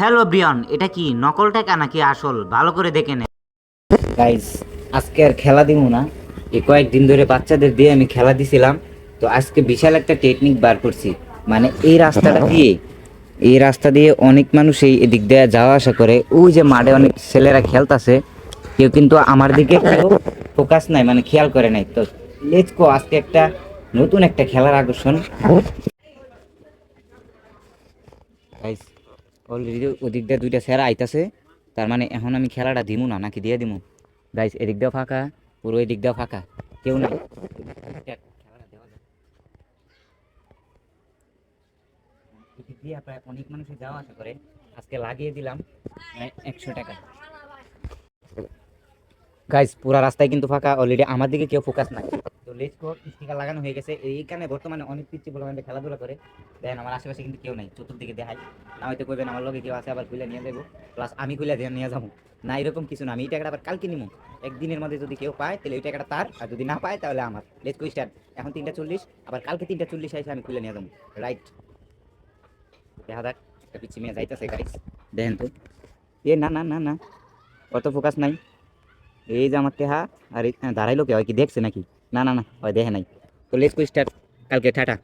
Hello Brian, এটা কি নকল টাকা নাকি আসল? ভালো করে দেখে নে। গাইস আজকে আর খেলা দিব না। এই কয়েকদিন ধরে বাচ্চাদের দিয়ে আমি খেলা দিছিলাম। তো আজকে বিশাল একটা টেকনিক বার করছি। মানে এই রাস্তাটা দিয়ে, এই রাস্তা দিয়ে অনেক মানুষ এই এদিক দিয়ে যাওয়া আসা করে। ওই যে মাঠে অনেক ছেলেরা খেলতাছে। কেউ কিন্তু আমার দিকে কেউ ফোকাস নাই মানে খেয়াল করে নাই। তো গো আজকে একটা নতুন একটা খেলার আকর্ষণ। গাইস অলরেডি ওদিক দিয়ে দুইটা স্যার আইতাছে। তার মানে এখন আমি খেলাটা দিমু না, নাকি দিয়ে দিমু? গাইস এদিক দিয়েও ফাঁকা, পুরো এদিক দিয়েও ফাঁকা। কেউ নাই প্রায় অনেক মানুষই যাওয়া আসা করে। আজকে লাগিয়ে দিলাম একশো টাকা। গাইস পুরা রাস্তায় কিন্তু ফাঁকা অলরেডি আমার দিকে কেউ ফোকাস নাই। তো লেটস গো স্টিকার লাগানো হয়ে গেছে। এইখানে বর্তমানে অনেক পিচ্ছি বলে খেলাধুলা করে। দেখেন, আমার আশেপাশে কিন্তু কেউ নাই। চতুর্দিকে দেখাই। না হয়তো কইবেন আমার লগে কেউ আছে, আবার খুলে নিয়ে যাব প্লাস আমি খুলে দিয়ে নিয়ে যাব। না, এরকম কিছু না। আমি এই টাকাটা আবার কালকে নিবো একদিনের মধ্যে যদি কেউ পায়, তাহলে ওই টাকাটা তার। আর যদি না পায়, তাহলে আমার। লেটস গো স্টার্ট এখন তিনটা চল্লিশ, আবার কালকে তিনটা চল্লিশ এসে আমি খুলে নিয়ে যাব। রাইট দেখা যাক, একটা পিচ্ছি মেয়ে যাইতেছে গাইস দেখেন তো। এ, না না না না। অত ফোকাস নাই। এই যে আমার টেহা আর, দাঁড়াইলো কে? হয় কি দেখছে নাকি? না না না হয় দেখে নাই তো লেটস গো স্টার্ট কালকে টাটা